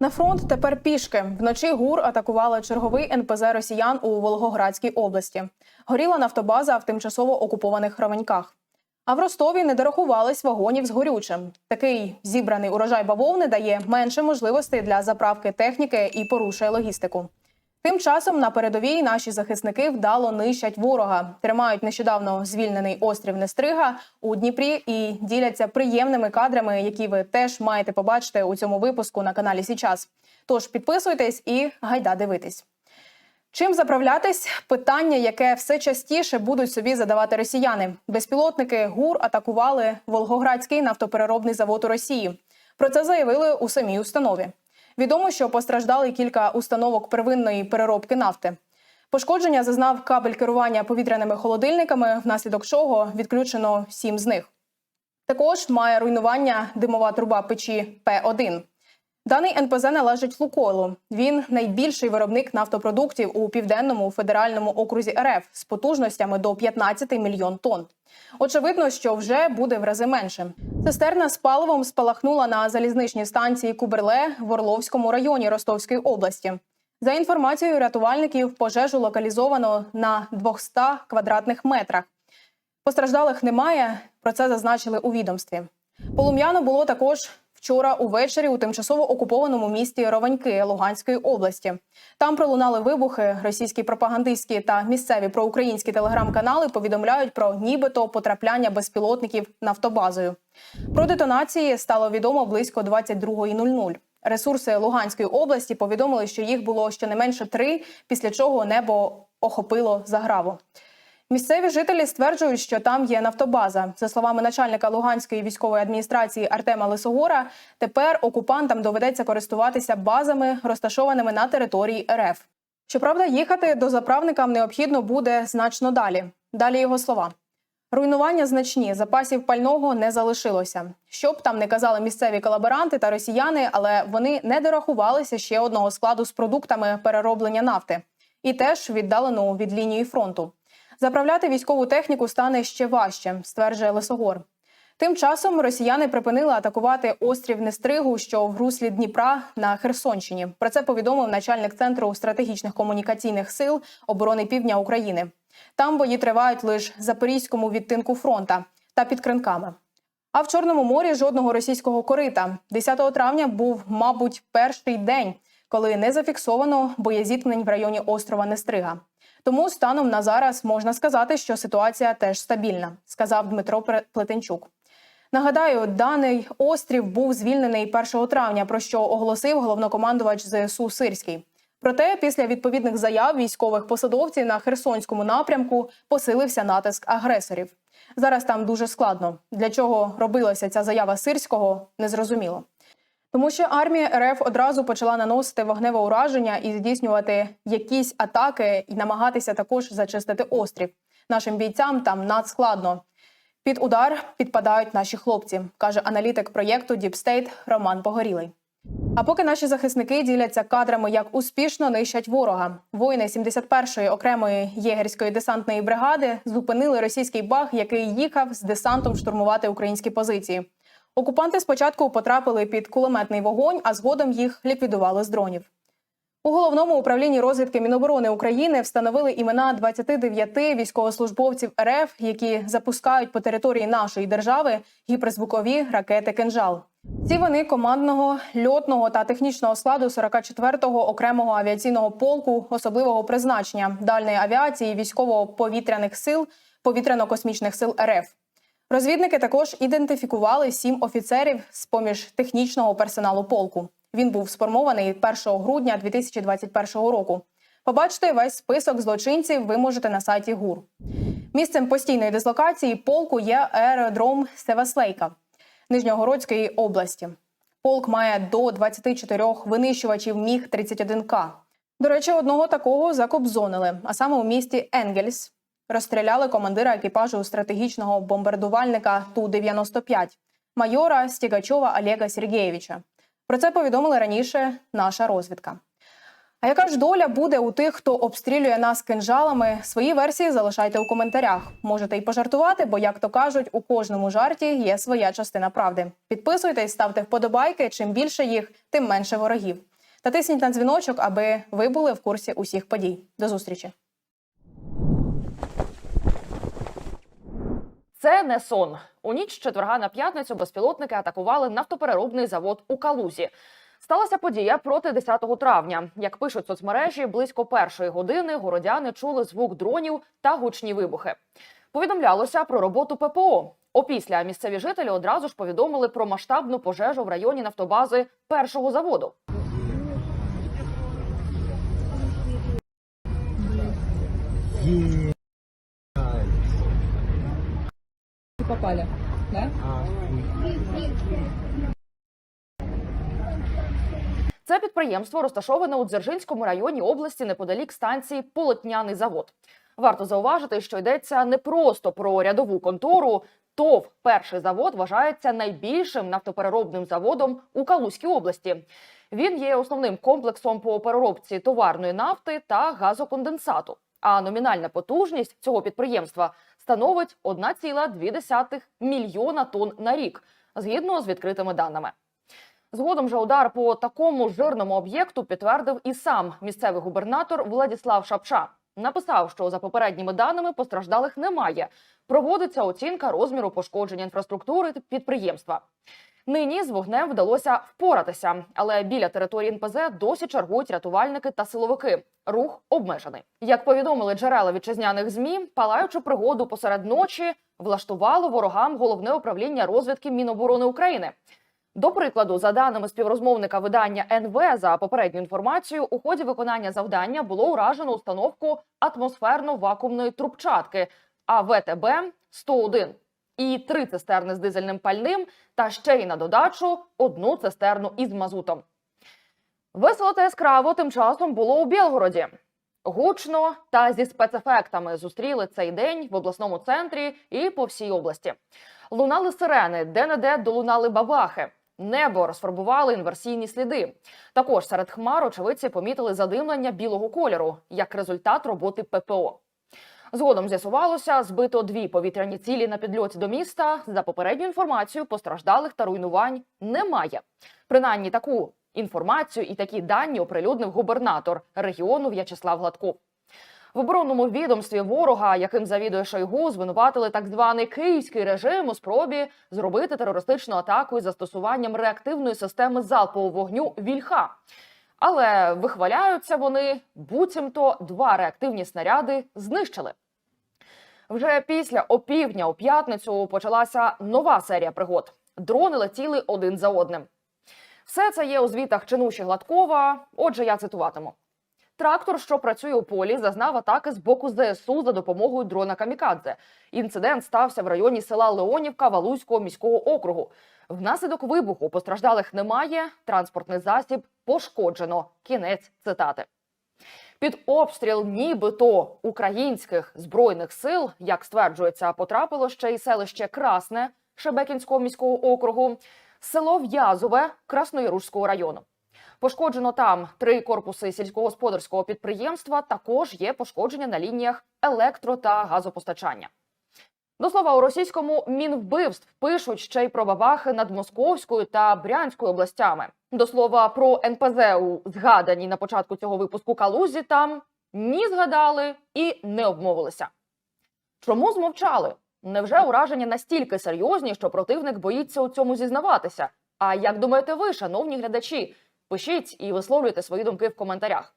На фронт тепер пішки. Вночі ГУР атакували черговий НПЗ росіян у Волгоградській області. Горіла нафтобаза в тимчасово окупованих Романьках. А в Ростові не дорахувались вагонів з горючим. Такий зібраний урожай бавовни дає менше можливостей для заправки техніки і порушує логістику. Тим часом на передовій наші захисники вдало нищать ворога, тримають нещодавно звільнений острів Нестрига у Дніпрі і діляться приємними кадрами, які ви теж маєте побачити у цьому випуску на каналі Січас. Тож підписуйтесь і гайда дивитись. Чим заправлятись? Питання, яке все частіше будуть собі задавати росіяни. Безпілотники ГУР атакували Волгоградський нафтопереробний завод у Росії. Про це заявили у самій установі. Відомо, що постраждали кілька установок первинної переробки нафти. Пошкодження зазнав кабель керування повітряними холодильниками, внаслідок чого відключено сім з них. Також має руйнування димова труба печі П1. Даний НПЗ належить Лукойлу. Він найбільший виробник нафтопродуктів у південному федеральному окрузі РФ з потужностями до 15 мільйон тонн. Очевидно, що вже буде в рази менше. Цистерна з паливом спалахнула на залізничній станції Куберле в Орловському районі Ростовської області. За інформацією рятувальників, пожежу локалізовано на 200 квадратних метрах. Постраждалих немає. Про це зазначили у відомстві. Полум'яно було також вчора увечері у тимчасово окупованому місті Рованьки Луганської області. Там пролунали вибухи. Російські пропагандистські та місцеві проукраїнські телеграм-канали повідомляють про нібито потрапляння безпілотників нафтобазою. Про детонації стало відомо близько 22.00. Ресурси Луганської області повідомили, що їх було щонайменше три, після чого небо охопило заграво. Місцеві жителі стверджують, що там є нафтобаза. За словами начальника Луганської військової адміністрації Артема Лисогора, тепер окупантам доведеться користуватися базами, розташованими на території РФ. Щоправда, їхати до заправникам необхідно буде значно далі. Далі його слова. Руйнування значні, запасів пального не залишилося. Що б там не казали місцеві колаборанти та росіяни, але вони не дорахувалися ще одного складу з продуктами перероблення нафти і теж віддалено від лінії фронту. Заправляти військову техніку стане ще важче, стверджує Лисогор. Тим часом росіяни припинили атакувати острів Нестригу, що в руслі Дніпра на Херсонщині. Про це повідомив начальник центру стратегічних комунікаційних сил оборони Півдня України. Там бої тривають лише запорізькому відтинку фронта та під кринками. А в Чорному морі жодного російського корита. 10 травня був, мабуть, перший день, коли не зафіксовано боєзіткнень в районі острова Нестрига. Тому станом на зараз можна сказати, що ситуація теж стабільна, сказав Дмитро Плетенчук. Нагадаю, даний острів був звільнений 1 травня, про що оголосив головнокомандувач ЗСУ Сирський. Проте, після відповідних заяв військових посадовців на Херсонському напрямку посилився натиск агресорів. Зараз там дуже складно. Для чого робилася ця заява сирського, незрозуміло. Тому що армія РФ одразу почала наносити вогневе ураження і здійснювати якісь атаки і намагатися також зачистити острів. Нашим бійцям там надскладно. Під удар підпадають наші хлопці, каже аналітик проєкту State Роман Погорілий. А поки наші захисники діляться кадрами, як успішно нищать ворога, воїни 71-ї окремої єгерської десантної бригади зупинили російський баг, який їхав з десантом штурмувати українські позиції. Окупанти спочатку потрапили під кулеметний вогонь, а згодом їх ліквідували з дронів. У головному управлінні розвідки Міноборони України встановили імена 29 військовослужбовців РФ, які запускають по території нашої держави гіперзвукові ракети «Кинжал». Ці вони командного льотного та технічного складу 44-го окремого авіаційного полку особливого призначення дальної авіації військово-повітряних сил повітряно-космічних сил РФ. Розвідники також ідентифікували сім офіцерів з поміж технічного персоналу полку. Він був сформований 1 грудня 2021 року. Побачити весь список злочинців ви можете на сайті ГУР. Місцем постійної дислокації полку є аеродром Севаслейка Нижньогородської області. Полк має до 24 винищувачів Міг 31 к До речі, одного такого закобзонили, а саме у місті Енгельс. Розстріляли командира екіпажу стратегічного бомбардувальника Ту-95 майора Стігачова Олега Сергєєвича. Про це повідомили раніше наша розвідка. А яка ж доля буде у тих, хто обстрілює нас кинжалами? Свої версії залишайте у коментарях. Можете й пожартувати, бо, як то кажуть, у кожному жарті є своя частина правди. Підписуйтесь, ставте вподобайки. Чим більше їх, тим менше ворогів. Та тисніть на дзвіночок, аби ви були в курсі усіх подій. До зустрічі! Це не сон. У ніч четверга на п'ятницю безпілотники атакували нафтопереробний завод у Калузі. Сталася подія проти 10 травня. Як пишуть соцмережі, близько першої години городяни чули звук дронів та гучні вибухи. Повідомлялося про роботу ППО. Опісля місцеві жителі одразу ж повідомили про масштабну пожежу в районі нафтобази першого заводу. Попали, да? Це підприємство розташоване у Дзержинському районі області неподалік станції Полотняний завод. Варто зауважити, що йдеться не просто про рядову контору. ТОВ перший завод вважається найбільшим нафтопереробним заводом у Калузькій області. Він є основним комплексом по переробці товарної нафти та газоконденсату. А номінальна потужність цього підприємства становить 1,2 мільйона тонн на рік, згідно з відкритими даними. Згодом же удар по такому жирному об'єкту підтвердив і сам місцевий губернатор Владіслав Шапша. Написав, що за попередніми даними постраждалих немає. Проводиться оцінка розміру пошкодження інфраструктури підприємства. Нині з вогнем вдалося впоратися, але біля території НПЗ досі чергують рятувальники та силовики. Рух обмежений. Як повідомили джерела вітчизняних змі, палаючу пригоду посеред ночі влаштувало ворогам головне управління розвідки Міноборони України. До прикладу, за даними співрозмовника видання НВ, за попередню інформацію, у ході виконання завдання було уражено установку атмосферно-вакуумної трубчатки АВТБ 101 і три цистерни з дизельним пальним, та ще й на додачу одну цистерну із мазутом. Весело та яскраво тим часом було у Білгороді. Гучно та зі спецефектами зустріли цей день в обласному центрі і по всій області. Лунали сирени, де-не-де долунали бабахи. Небо розфарбували інверсійні сліди. Також серед хмар очевидці помітили задимлення білого кольору як результат роботи ППО. Згодом з'ясувалося, збито дві повітряні цілі на підльоті до міста. За попередню інформацію постраждалих та руйнувань немає. Принаймні таку інформацію і такі дані оприлюднив губернатор регіону В'ячеслав Гладков. В оборонному відомстві ворога, яким завідує Шойгу, звинуватили так званий київський режим у спробі зробити терористичну атаку із застосуванням реактивної системи залпового вогню Вільха. Але вихваляються вони, буцімто два реактивні снаряди знищили. Вже після опівдня у п'ятницю почалася нова серія пригод. Дрони летіли один за одним. Все це є у звітах Чинуші Гладкова. Отже, я цитуватиму. Трактор, що працює у полі, зазнав атаки з боку ЗСУ за допомогою дрона Камікадзе. Інцидент стався в районі села Леонівка Валузького міського округу. Внаслідок вибуху постраждалих немає. Транспортний засіб пошкоджено. Кінець цитати. Під обстріл нібито українських збройних сил, як стверджується, потрапило ще й селище Красне Шебекінського міського округу, село В'язове Краснояружського району. Пошкоджено там три корпуси сільськогосподарського підприємства. Також є пошкодження на лініях електро та газопостачання. До слова, у російському мінвбивств пишуть ще й про бабахи над Московською та Брянською областями. До слова, про НПЗ у згаданій на початку цього випуску Калузі там ні згадали і не обмовилися. Чому змовчали? Невже ураження настільки серйозні, що противник боїться у цьому зізнаватися? А як думаєте ви, шановні глядачі? Пишіть і висловлюйте свої думки в коментарях.